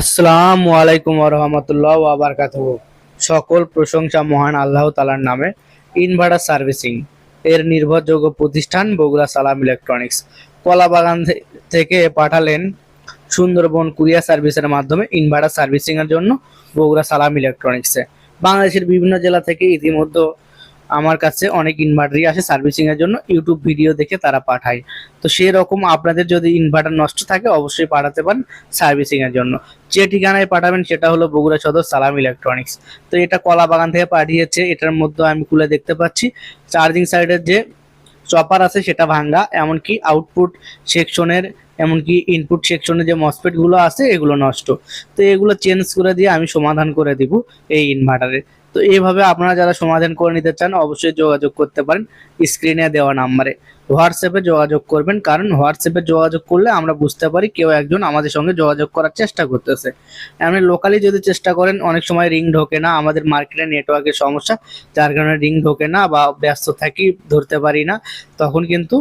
আসসালামু আলাইকুম রহমতুল্লাহ আবরকাত সকল প্রশংসা মহান আল্লাহ তালার নামে। ইনভার্টার সার্ভিসিং এর নির্ভরযোগ্য প্রতিষ্ঠান বগুড়া সালাম ইলেকট্রনিক্স। কলাবাগান থেকে পাঠালেন সুন্দরবন কুরিয়ার সার্ভিসের মাধ্যমে ইনভার্টার সার্ভিসিং এর জন্য বগুড়া সালাম ইলেকট্রনিক্সে। বাংলাদেশের বিভিন্ন জেলা থেকে ইতিমধ্যে আমার কাছে অনেক ইনভার্টারই আসে সার্ভিসিং এর জন্য ইউটিউব ভিডিও দেখে তারা পাঠায়। তো সেই রকম আপনাদের যদি ইনভার্টার নষ্ট থাকে, অবশ্যই পাঠাতে পারেন সার্ভিসিং এর জন্য। যে ঠিকানায় পাঠাবেন সেটা হলো বগুড়া সদর সালাম ইলেকট্রনিক্স তো এটা কলা বাগান থেকে পাঠিয়েছে, এটার মধ্যে আমি খুলে দেখতে পাচ্ছি। চার্জিং সাইডের যে চপার আছে সেটা ভাঙ্গা, এমনকি আউটপুট সেকশনের এমনকি ইনপুট সেকশনে যে মসফেটগুলো আছে, এগুলো নষ্ট। তো এগুলো চেঞ্জ করে দিয়ে আমি সমাধান করে দিব এই ইনভার্টারে তো এইভাবে আপনারা যারা সমাধান করে নিতে চান, অবশ্যই যোগাযোগ করতে পারেন স্ক্রিনে দেওয়া নাম্বারে হোয়াটসঅ্যাপে যোগাযোগ করবেন, কারণ হোয়াটসঅ্যাপে যোগাযোগ করলে আমরা বুঝতে পারি কেউ একজন আমাদের সঙ্গে যোগাযোগ করার চেষ্টা করতেছে। আপনি লোকালি যদি চেষ্টা করেন, অনেক সময় রিং ঢোকে না, আমাদের মার্কেটে নেটওয়ার্কের সমস্যা, যার কারণে রিং ঢোকে না বা ব্যস্ত থাকি, ধরতে পারি না, তখন কিন্তু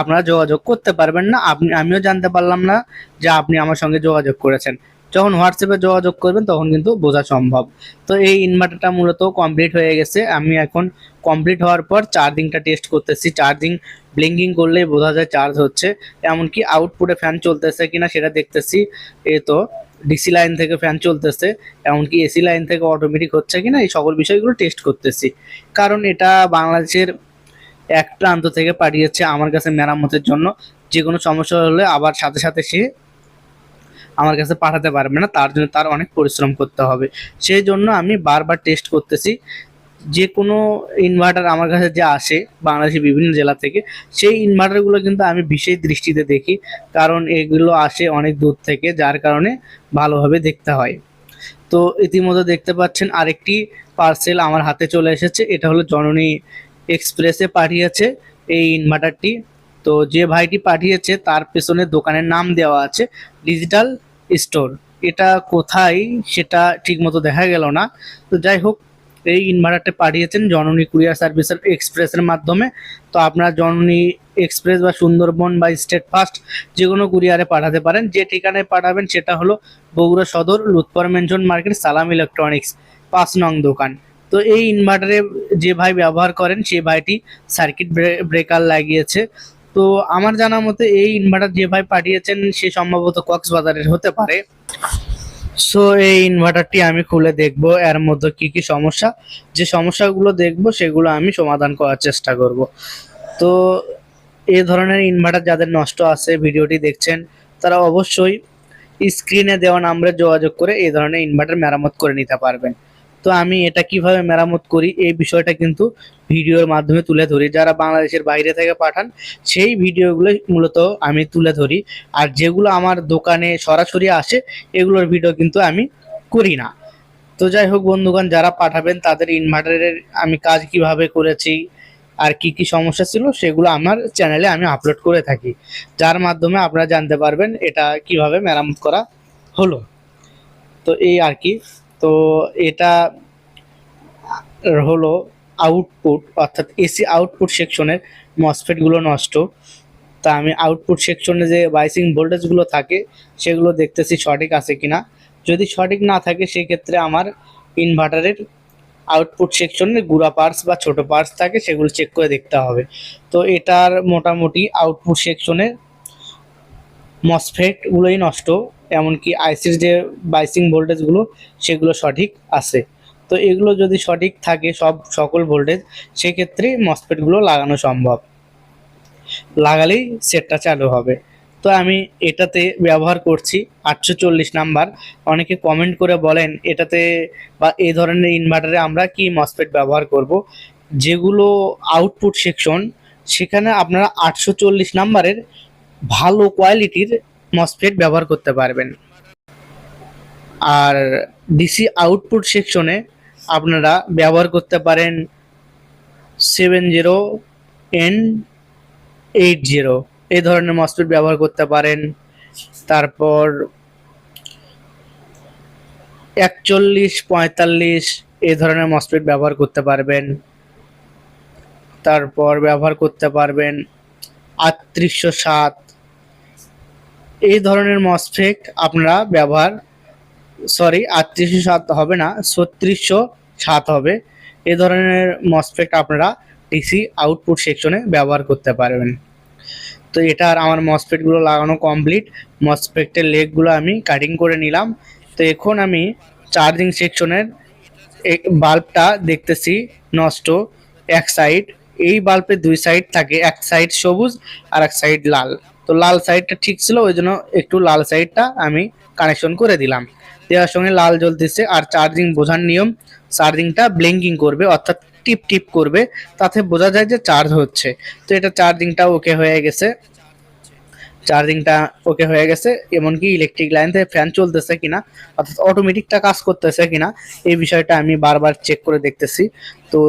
আপনারা যোগাযোগ করতে পারবেন না। আপনি, আমিও জানতে পারলাম না যে আপনি আমার সঙ্গে যোগাযোগ করেছেন। যখন হোয়াটসঅ্যাপে যোগাযোগ করবেন, তখন কিন্তু বোঝা সম্ভব। তো এই ইনভার্টারটা মূলত কমপ্লিট হয়ে গেছে। আমি এখন কমপ্লিট হওয়ার পর চার্জিংটা টেস্ট করতেছি। চার্জিং ব্লিঙ্কিং করলেই বোঝা যায় চার্জ হচ্ছে। এমনকি আউটপুটে ফ্যান চলতেছে কিনা সেটা দেখতেছি। এ তো ডিসি লাইন থেকে ফ্যান চলতেছে। এমনকি এসি লাইন থেকে অটোমেটিক হচ্ছে কিনা এই সকল বিষয়গুলো টেস্ট করতেছি। কারণ এটা বাংলাদেশের এক প্রান্ত থেকে পাঠিয়েছে আমার কাছে মেরামতের জন্য। যে কোনো সমস্যা হলে আবার সাথে সাথে সে আমার কাছে পাঠাতে পারবে না, তার জন্য তার অনেক পরিশ্রম করতে হবে। সেই জন্য আমি বারবার টেস্ট করতেছি। যে কোনো ইনভার্টার আমার কাছে যে আসে বাংলাদেশের বিভিন্ন জেলা থেকে, সেই ইনভার্টারগুলো কিন্তু আমি বিশেষ দৃষ্টিতে দেখি, কারণ এগুলো আসে অনেক দূর থেকে, যার কারণে ভালোভাবে দেখতে হয়। তো ইতিমধ্যে দেখতে পাচ্ছেন আরেকটি পার্সেল আমার হাতে চলে এসেছে, এটা হলো জননী এক্সপ্রেসে পাঠিয়েছে, এই ইনভার্টারটি তো যে ভাইটি পাঠিয়েছে, তার পেছনে দোকানের নাম দেওয়া আছে, ডিজিটাল স্টোর। এটা কোথায় সেটা ঠিকমতো দেখা গেল না। তো যাই হোক, এই ইনভার্টারটা পাঠিয়েছেন জননী কুরিয়ার সার্ভিসের এক্সপ্রেসের মাধ্যমে। তো আপনারা জননী এক্সপ্রেস বা সুন্দরবন বা স্টেট ফাস্ট যে কোনো কুরিয়ারে পাঠাতে পারেন। যে ঠিকানায় পাঠাবেন সেটা হলো বগুড়া সদর Lutfor mansion market, Salam electronics, পাঁচ নং দোকান। তো এই ইনভার্টারে যে ভাই ব্যবহার করেন সেই ভাইটি সার্কিট ব্রেকার লাগিয়েছে। তো আমার জানা মতে এই ইনভার্টার যে ভাই পাঠিয়েছেন, সে সম্ভবত কক্সবাজারের হতে পারে। সো এই ইনভার্টারটি আমি খুলে দেখব, এর মধ্যে কি কি সমস্যা। যে সমস্যাগুলো দেখব, সেগুলো আমি সমাধান করার চেষ্টা করব। তো এই ধরনের ইনভার্টার যাদের নষ্ট আছে, ভিডিওটি দেখছেন, তারা অবশ্যই স্ক্রিনে দেওয়া নাম্বারে যোগাযোগ করে এই ধরনের ইনভার্টার মেরামত করে নিতে পারবেন। তো আমি এটা কীভাবে মেরামত করি, এই বিষয়টা কিন্তু ভিডিওর মাধ্যমে তুলে ধরি। যারা বাংলাদেশের বাইরে থেকে পাঠান, সেই ভিডিওগুলো মূলত আমি তুলে ধরি। আর যেগুলো আমার দোকানে সরাসরি আসে, এগুলোর ভিডিও কিন্তু আমি করি না। তো যাই হোক বন্ধুগণ, যারা পাঠাবেন, তাদের ইনভার্টারের আমি কাজ কীভাবে করেছি, আর কি কি সমস্যা ছিল, সেগুলো আমার চ্যানেলে আমি আপলোড করে থাকি। যার মাধ্যমে আপনারা জানতে পারবেন, এটা কীভাবে মেরামত করা হলো। তো এই আর কি। তো এটা হলো আউটপুট অর্থাৎ এসি আউটপুট সেকশনের মসফেটগুলো নষ্ট। তা আমি আউটপুট সেকশনে যে বাইসিং ভোল্টেজগুলো থাকে, সেগুলো দেখতেছি সঠিক আছে কিনা। যদি সঠিক না থাকে, সেক্ষেত্রে আমার ইনভার্টারের আউটপুট সেকশনে গুড়া পার্টস বা ছোট পার্টস থাকে, সেগুলো চেক করে দেখতে হবে। তো এটার মোটামুটি আউটপুট সেকশনে মসফেটগুলোই নষ্ট। এমনকি আইসির যে বাইসিং ভোল্টেজগুলো, সেগুলো সঠিক আছে। তো এগুলো যদি সঠিক থাকে, সব সকল ভোল্টেজ, সেক্ষেত্রে মসফেটগুলো লাগানো সম্ভব। লাগালেই সেটটা চালু হবে। তো আমি এটাতে ব্যবহার করছি, আটশো চল্লিশ নাম্বার। অনেকে কমেন্ট করে বলেন, এটাতে বা এই ধরনের ইনভার্টারে আমরা কি মসফেট ব্যবহার করব? যেগুলো আউটপুট সেকশন সেখানে আপনারা আটশো চল্লিশ নাম্বারের ভালো কোয়ালিটির মসফেট ব্যবহার করতে পারবেন। আর ডিসি আউটপুট সেকশনে আপনারা ব্যবহার করতে পারেন seven zero N eight zero এই ধরনের মসফেট ব্যবহার করতে পারেন। তারপর একচল্লিশ পঁয়তাল্লিশ এই ধরনের মসফেট ব্যবহার করতে পারবেন। তারপর ব্যবহার করতে পারবেন আটত্রিশশো সাত। এই ধরনের মসফেট আপনারা ব্যবহার সরি আটত্রিশশো সাত হবে না, ছত্রিশশো সাত হবে। এ ধরনের মসফেট আপনারা ডিসি আউটপুট সেকশনে ব্যবহার করতে পারবেন। তো এটা আর আমার মসফেটগুলো লাগানো কমপ্লিট মসফেটের লেগগুলো আমি কাটিং করে নিলাম। তো এখন আমি চার্জিং সেকশনের বাল্বটা দেখতেছি নষ্ট। এক সাইড এই বাল্বের দুই সাইড থাকে, এক সাইড সবুজ আর এক সাইড লাল। তো লাল সাইডটা ঠিক ছিল, ওই জন্য একটু লাল সাইডটা আমি কানেকশন করে দিলাম। দেওয়ার সঙ্গে লাল জ্বলতেছে আর চার্জিং বোঝার নিয়ম চার্জিংটা ব্লিঙ্কিং করবে, অর্থাৎ টিপ টিপ করবে, তাতে বোঝা যায় যে চার্জ হচ্ছে। তো এটা চার্জিংটা ওকে হয়ে গেছে। চার্জিংটা ওকে হয়ে গেছে, এমনকি ইলেকট্রিক লাইন থেকে ফ্যান চলতেছে কিনা, অর্থাৎ অটোমেটিকটা কাজ করতেছে কিনা, এই বিষয়টা আমি বারবার চেক করে দেখতেছি। তো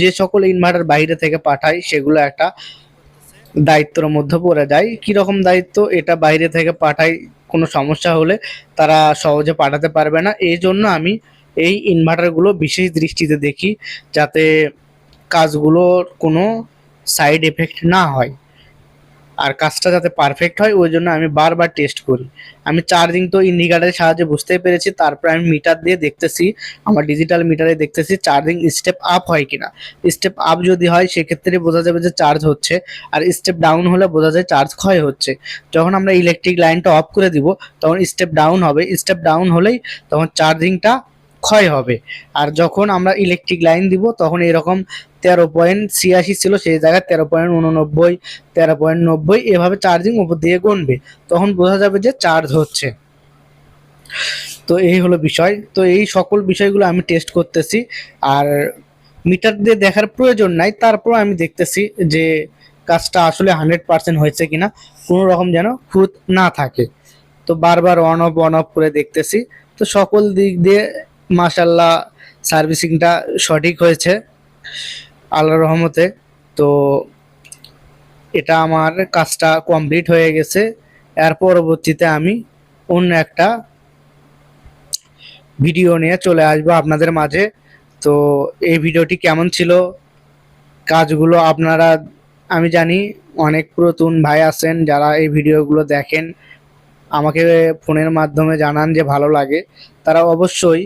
যে সকল ইনভার্টার বাইরে থেকে পাঠাই সেগুলো একটা দায়িত্বর মধ্যে পড়ে যায়। কীরকম দায়িত্ব, এটা বাইরে থেকে পাঠাই কোনো সমস্যা হলে তারা সহজে পাঠাতে পারবে না। এই জন্য আমি এই ইনভার্টারগুলো বিশেষ দৃষ্টিতে দেখি, যাতে কাজগুলোর কোনো সাইড এফেক্ট না হয়। আর কাজটা যাতে পারফেক্ট হয়, ওই জন্য আমি বারবার টেস্ট করি। আমি চার্জিং তো ইন্ডিকেটারের সাহায্যে বুঝতেই পেরেছি, তারপরে আমি মিটার দিয়ে দেখতেছি, আমার ডিজিটাল মিটারে দেখতেছি চার্জিং স্টেপ আপ হয় কিনা। স্টেপ আপ যদি হয়, সেক্ষেত্রে বোঝা যাবে যে চার্জ হচ্ছে, আর স্টেপ ডাউন হলে বোঝা যায় চার্জ ক্ষয় হচ্ছে। যখন আমরা ইলেকট্রিক লাইনটা অফ করে দিব, তখন স্টেপ ডাউন হবে। স্টেপ ডাউন হলেই তখন চার্জিংটা ক্ষয় হবে। আর যখন আমরা ইলেকট্রিক লাইন দিব, তখন এরকম তেরো পয়েন্ট ছিয়াশি ছিল, সেই জায়গায় তেরো পয়েন্ট উননব্বই, তেরো পয়েন্ট নব্বই, এভাবে চার্জিং উপর দিয়ে গুনবে। তখন বোঝা যাবে যে চার্জ হচ্ছে। তো এই হলো বিষয়। তো এই সকল বিষয়গুলো আমি টেস্ট করতেছি। আর মিটার দিয়ে দেখার প্রয়োজন নাই। তারপর আমি দেখতেছি যে কাজটা আসলে হান্ড্রেড পার্সেন্ট হয়েছে কিনা। কোনো রকম যেন খুঁত না থাকে। তো বারবার অন অফ অন অফ করে দেখতেছি। তো সকল দিক দিয়ে মাশাল্লাহ সার্ভিসিংটা সঠিক হয়েছে। আল্লাহ রহমতে। তো এটা আমার কাজটা কমপ্লিট হয়ে গেছে। এর পরবর্তীতে আমি অন্য একটা ভিডিও নিয়ে চলে আসব আপনাদের মাঝে। তো এই ভিডিওটি কেমন ছিল? কাজগুলো আপনারা, আমি জানি অনেক পুরাতন ভাই আছেন যারা এই ভিডিওগুলো দেখেন। আমাকে ফোনের মাধ্যমে জানান যে ভালো লাগে। তারা অবশ্যই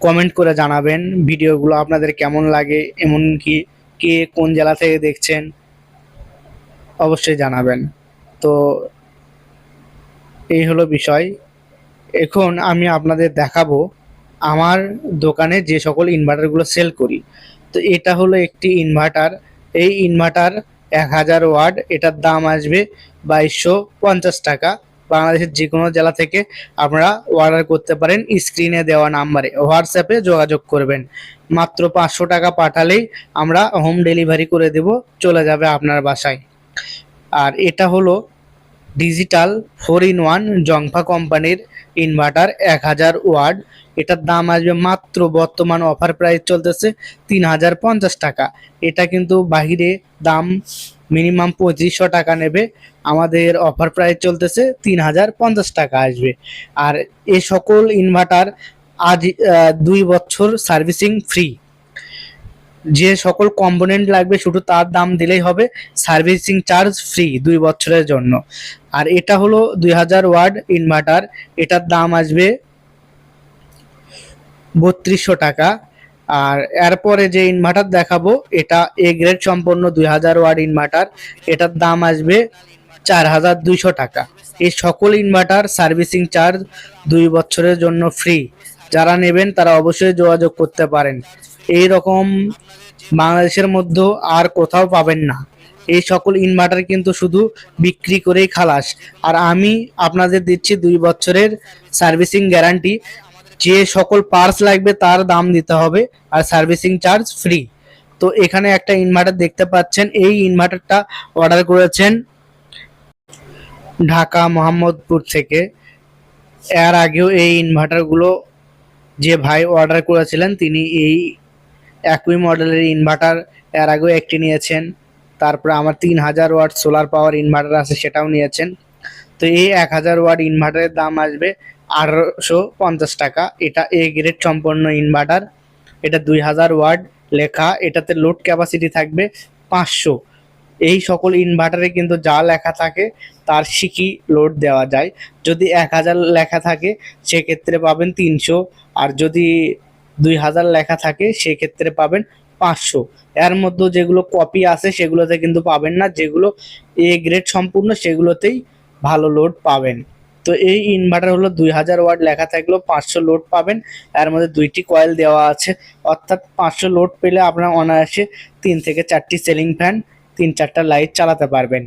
কমেন্ট করে জানাবেন ভিডিওগুলো আপনাদের কেমন লাগে, এমনকি কে কোন জেলা থেকে দেখছেন, অবশ্যই জানাবেন। তো এই হলো বিষয়। এখন আমি আপনাদের দেখাবো আমার দোকানে যে সকল ইনভার্টারগুলো সেল করি। তো এটা হলো একটি ইনভার্টার এই ইনভার্টার এক হাজার ওয়াট, এটার দাম আসবে বাইশশো পঞ্চাশ টাকা। বাংলাদেশের যে কোনো জেলা থেকে আপনারা অর্ডার করতে পারেন স্ক্রিনে দেওয়া নাম্বারে হোয়াটসঅ্যাপে যোগাযোগ করবেন। মাত্র পাঁচশো টাকা পাঠালেই আমরা হোম ডেলিভারি করে দেব, চলে যাবে আপনার বাসায়। আর এটা হলো ডিজিটাল ফোর ইন ওয়ান জংফা কোম্পানির ইনভার্টার এক হাজার ওয়ার্ড এটার দাম আসবে মাত্র বর্তমান অফার প্রাইস চলতেছে তিন হাজার পঞ্চাশ টাকা। এটা কিন্তু বাহিরে দাম মিনিমাম পঁচিশশো টাকা নেবে। আমাদের অফার প্রাইস চলতেছে তিন হাজার পঞ্চাশ টাকা আসবে। আর এ সকল ইনভার্টার আজ দুই বছর সার্ভিসিং ফ্রি। যে সকল কম্পোনেন্ট লাগবে শুধু তার দাম দিলেই হবে সার্ভিসিং চার্জ ফ্রি দুই বছরের জন্য। আর এটা হলো দুই হাজার ওয়ার্ড ইনভার্টার এটার দাম আসবে বত্রিশশো টাকা। আর এরপরে যে ইনভার্টার দেখাবো, এটা এ গ্রেড সম্পন্ন দুই হাজার ওয়ার্ড ইনভার্টার এটার দাম আসবে চার হাজার দুইশো টাকা। এই সকল ইনভার্টার সার্ভিসিং চার্জ দুই বছরের জন্য ফ্রি যারা নেবেন তারা অবশ্যই যোগাযোগ করতে পারেন। এই রকম বাংলাদেশের মধ্যে আর কোথাও পাবেন না। এই সকল ইনভার্টার কিন্তু শুধু বিক্রি করেই খালাস। আর আমি আপনাদের দিচ্ছি দুই বছরের সার্ভিসিং গ্যারান্টি যে সকল পার্টস লাগবে তার দাম দিতে হবে আর সার্ভিসিং চার্জ ফ্রি তো এখানে একটা ইনভার্টার দেখতে পাচ্ছেন। এই ইনভার্টারটা অর্ডার করেছেন ঢাকা মোহাম্মদপুর থেকে। এর আগেও এই ইনভার্টারগুলো যে ভাই অর্ডার করেছিলেন, তিনি এই একই মডেলের ইনভার্টার এর আগেও একটি নিয়েছেন। তারপরে আমার তিন হাজার ওয়াট সোলার পাওয়ার ইনভার্টার আছে, সেটাও নিয়েছেন। তো এই এক হাজার ওয়াট ইনভার্টারের দাম আসবে আঠারোশো পঞ্চাশ টাকা। এটা এ গ্রেড সম্পন্ন ইনভার্টার এটা দুই হাজার ওয়াট লেখা। এটাতে লোড ক্যাপাসিটি থাকবে পাঁচশো। এই সকল ইনভার্টারে কিন্তু যা লেখা থাকে, তার শিখি লোড দেওয়া যায়? যদি এক হাজার লেখা থাকে, সেক্ষেত্রে পাবেন তিনশো। আর যদি দুই হাজার লেখা থাকে, সেক্ষেত্রে পাবেন পাঁচশো। এর মধ্যে যেগুলো কপি আছে, সেগুলোতে কিন্তু পাবেন না। যেগুলো এ গ্রেড সম্পূর্ণ, সেগুলোতেই ভালো লোড পাবেন। তো এই ইনভার্টার হলো দুই হাজার ওয়াট লেখা থাকলেও পাঁচশো লোড পাবেন। এর মধ্যে দুইটি কয়েল দেওয়া আছে। অর্থাৎ পাঁচশো লোড পেলে আপনার অনায়াসে তিন থেকে চারটি সেলিং ফ্যান তিন চারটা লাইট চালাতে পারবেন।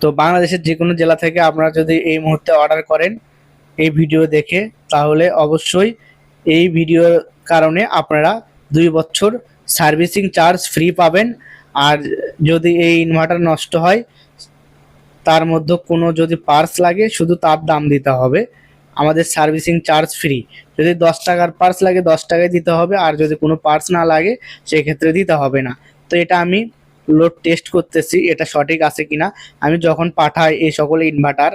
তো বাংলাদেশের যে কোনো জেলা থেকে আপনারা যদি এই মুহূর্তে অর্ডার করেন এই ভিডিও দেখে, তাহলে অবশ্যই এই ভিডিওর কারণে আপনারা দুই বছর সার্ভিসিং চার্জ ফ্রি পাবেন। আর যদি এই ইনভার্টার নষ্ট হয়, তার মধ্যে কোনো যদি পার্স লাগে, শুধু তার দাম দিতে হবে। আমাদের সার্ভিসিং চার্জ ফ্রি। যদি দশ টাকার পার্স লাগে, দশ টাকায় দিতে হবে। আর যদি কোনো পার্স না লাগে, সেক্ষেত্রে দিতে হবে না। তো এটা আমি লোড টেস্ট করতেছি, এটা সঠিক আছে কিনা। আমি যখন পাঠাই এই সকল ইনভার্টার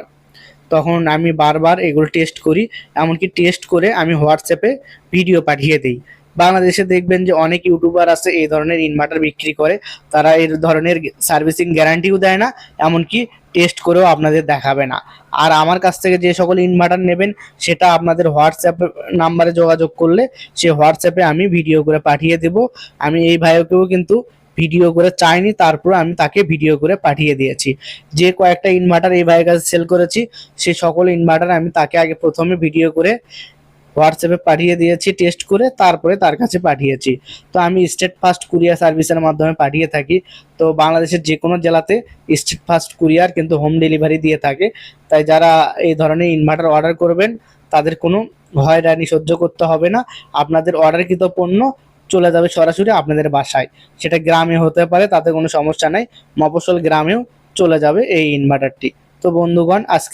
তখন আমি বারবার এগুলো টেস্ট করি, এমনকি টেস্ট করে আমি হোয়াটসঅ্যাপে ভিডিও পাঠিয়ে দিই। বাংলাদেশে দেখবেন যে অনেক ইউটিউবার আছে, এই ধরনের ইনভার্টার বিক্রি করে। তারা এই ধরনের সার্ভিসিং গ্যারান্টিও দেয় না, এমনকি টেস্ট করেও আপনাদের দেখাবে না। আর আমার কাছ থেকে যে সকল ইনভার্টার নেবেন, সেটা আপনাদের হোয়াটসঅ্যাপ নাম্বারে যোগাযোগ করলে সে হোয়াটসঅ্যাপে আমি ভিডিও করে পাঠিয়ে দেব। আমি এই ভাইকেও কিন্তু ভিডিও করে চাইনি, তারপর আমি তাকে ভিডিও করে পাঠিয়ে দিয়েছি। যে কয়েকটা ইনভার্টার এই ভাইয়ের কাছে সেল করেছি, সে সকল ইনভার্টার আমি তাকে আগে প্রথমে ভিডিও করে হোয়াটসঅ্যাপে পাঠিয়ে দিয়েছি টেস্ট করে তারপরে তার কাছে পাঠিয়েছি। তো আমি স্টেট ফাস্ট কুরিয়ার সার্ভিসের মাধ্যমে পাঠিয়ে থাকি। তো বাংলাদেশের যে কোনো জেলাতে স্টেট ফাস্ট কুরিয়ার কিন্তু হোম ডেলিভারি দিয়ে থাকে। তাই যারা এই ধরনের ইনভার্টার অর্ডার করবেন, তাদের কোনো হয়রানি সহ্য করতে হবে না। আপনাদের অর্ডারকৃত পণ্য চলে যাবে সরাসরি আপনাদের বাসায়। সেটা গ্রামে হতে পারে, তাতে কোনো সমস্যা নাই। মফসল গ্রামেও চলে যাবে এই ইনভার্টারটি তো বন্ধুগণ আজকে